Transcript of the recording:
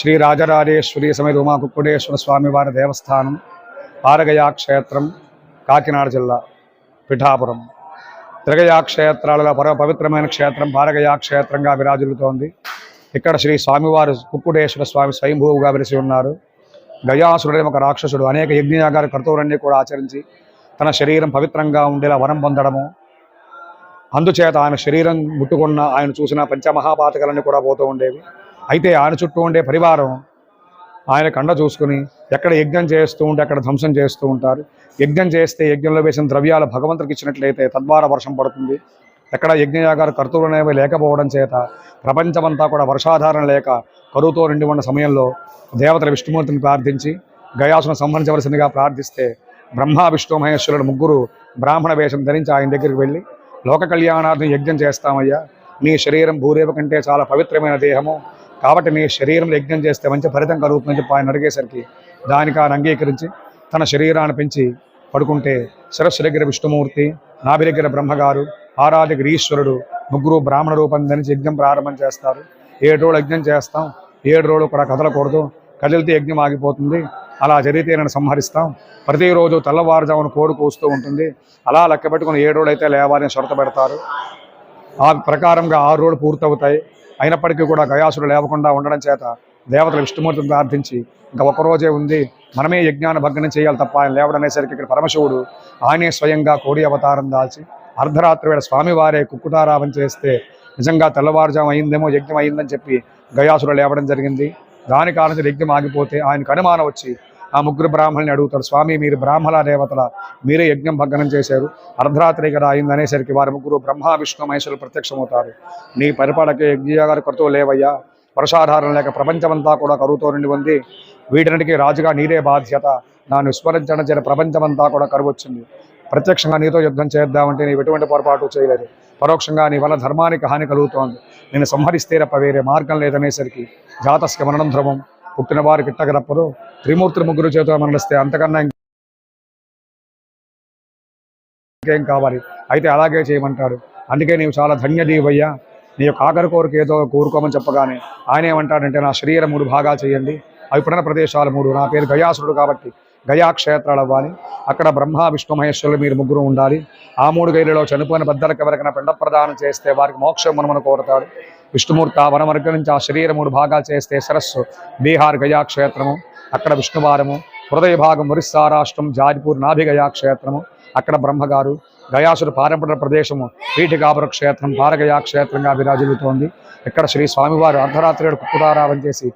శ్రీ రాజరాజేశ్వరి సమేత ఉమాకుక్కుడేశ్వర స్వామివారి దేవస్థానం పారగయా క్షేత్రం కాకినాడ జిల్లా పిఠాపురం. త్రిగయా క్షేత్రాలలో పర పవిత్రమైన క్షేత్రం పారగయా క్షేత్రంగా విరాజిల్లుతోంది. ఇక్కడ శ్రీ స్వామివారు కుక్కుడేశ్వర స్వామి స్వయంభూవుగా వెలిసి ఉన్నారు. గయాసురుడైన ఒక రాక్షసుడు అనేక యజ్ఞయాగాల కర్తవులన్నీ కూడా ఆచరించి తన శరీరం పవిత్రంగా ఉండేలా వరం పొందడము. అందుచేత ఆయన శరీరం ముట్టుకున్న ఆయన చూసిన పంచమహాపాతకాలన్నీ కూడా పోతూ ఉండేవి. అయితే ఆయన చుట్టూ ఉండే పరివారం ఆయన కండ చూసుకుని ఎక్కడ యజ్ఞం చేస్తూ ఉంటే అక్కడ ధ్వంసం చేస్తూ ఉంటారు. యజ్ఞం చేస్తే యజ్ఞంలో వేసిన ద్రవ్యాలు భగవంతుడికి ఇచ్చినట్లయితే తద్వారా వర్షం పడుతుంది. ఎక్కడ యజ్ఞయాగాలు కర్తూలు అనేవి లేకపోవడం చేత ప్రపంచమంతా కూడా వర్షాధారణ లేక కరువుతో నిండి ఉన్న సమయంలో దేవతల విష్ణుమూర్తిని ప్రార్థించి గయాసును సంహరించవలసిందిగా ప్రార్థిస్తే బ్రహ్మ విష్ణు మహేశ్వరుడు ముగ్గురు బ్రాహ్మణ వేషం ధరించి ఆయన దగ్గరికి వెళ్ళి లోక కళ్యాణార్థం యజ్ఞం చేస్తామయ్యా. నీ శరీరం భూరేవ కంటే చాలా పవిత్రమైన దేహము. కాబట్టి నీ శరీరం యజ్ఞం చేస్తే మంచి ఫలితం కలుగుతుందని చెప్పి ఆయన అడిగేసరికి దానికి ఆయన అంగీకరించి తన శరీరాన్ని పెంచి పడుకుంటే శిరస్సు దగ్గర విష్ణుమూర్తి నాభి దగ్గర బ్రహ్మగారు ఆరా ఈశ్వరుడు ముగ్గురు బ్రాహ్మణ రూపం ధరించి యజ్ఞం ప్రారంభం చేస్తారు. ఏడు రోజులు యజ్ఞం చేస్తాం. ఏడు రోజులు కూడా కదలకూడదు. కదిలితే యజ్ఞం ఆగిపోతుంది. అలా జరిగితే నేను సంహరిస్తాం. ప్రతిరోజు తెల్లవారుజామున కోడి కూస్తూ ఉంటుంది. అలా లెక్క పెట్టుకుని ఏడు రోజులు అయితే లేవాలని షరత పెడతారు. ఆ ప్రకారంగా ఆరు రోజులు పూర్తవుతాయి. అయినప్పటికీ కూడా గయాసుడు లేవకుండా ఉండడం చేత దేవతలు విష్ణుమూర్తిని ప్రార్థించి ఇంకా ఒక్కరోజే ఉంది. మనమే యజ్ఞాన్ని భగ్నం చేయాలి తప్ప ఆయన లేవడనేసరికి ఇక్కడ పరమశివుడు ఆయనే స్వయంగా కోడి అవతారం దాల్చి అర్ధరాత్రి వేళ స్వామివారే కుక్కుటారావం చేస్తే నిజంగా తెల్లవారుజాము అయిందేమో యజ్ఞం అయిందని చెప్పి గయాసుడు లేవడం జరిగింది. దాని కారణం యజ్ఞం ఆగిపోతే ఆయనకు అనుమానం వచ్చి ఆ ముగ్గురు బ్రాహ్మణుని అడుగుతారు స్వామి మీరు బ్రాహ్మణ దేవతల మీరే యజ్ఞం భగ్నం చేశారు. అర్ధరాత్రి కదా అయింది అనేసరికి వారి ముగ్గురు బ్రహ్మ విష్ణు మహేశ్వరులు ప్రత్యక్షమవుతారు. నీ పరిపాలకి యజ్ఞగారి కొరత లేవయ్యా. వర్షాధారం లేక ప్రపంచమంతా కూడా కరువుతో నిండి ఉంది. వీటన్నిటికీ రాజుగా నీరే బాధ్యత. నాను విస్మరించడం చేత ప్రపంచమంతా కూడా కరువు వచ్చింది ప్రత్యక్షంగా నీతో యుద్ధం చేద్దామంటే నీవు ఎటువంటి పొరపాటు చేయలేదు. పరోక్షంగా నీ వల్ల ధర్మానికి హాని కలుగుతోంది. నేను సంహరిస్తే తప్ప వేరే మార్గం లేదనేసరికి జాతస్క మరణం ధ్రువం పుట్టిన వారికి ఇట్టగలప్పదు త్రిమూర్తులు ముగ్గురు చేతులు మరణిస్తే అంతకన్నా ఇంకేం కావాలి? అయితే అలాగే చేయమంటాడు. అందుకే నీవు చాలా ధన్యదీవయ్యా. నీ యొక్క ఆఖరి కోరిక ఏదో కోరుకోమని చెప్పగానే ఆయన ఏమంటాడంటే నా శరీరం మూడు భాగాలు చేయండి. అవి పునః ప్రదేశాలు మూడు. నా పేరు గయాసురుడు కాబట్టి గయాక్షేత్రాలు అవ్వాలి అక్కడ బ్రహ్మ విష్ణు మహేశ్వరులు మీరు ముగ్గురు ఉండాలి. ఆ మూడు గైలలో చనిపోయిన పెద్దలకు ఎవరికైనా పిండ ప్రదానం చేస్తే వారికి మోక్షం మనమని కోరతాడు విష్ణుమూర్తి ఆ వనవర్గం నుంచి ఆ శరీరం మూడు భాగాలు చేస్తే సరస్సు బీహార్ గయా క్షేత్రము అక్కడ విష్ణువారము హృదయ భాగం ఒరిస్సా రాష్ట్రం జాజిపూర్ నాభిగయా క్షేత్రము అక్కడ బ్రహ్మగారు గయాసుడు పారంపర ప్రదేశము పీఠికాపుర క్షేత్రం పారగయా క్షేత్రంగా విరాజిల్లుతోంది ఇక్కడ శ్రీ స్వామివారు అర్ధరాత్రి కుక్కుతారావం చేసి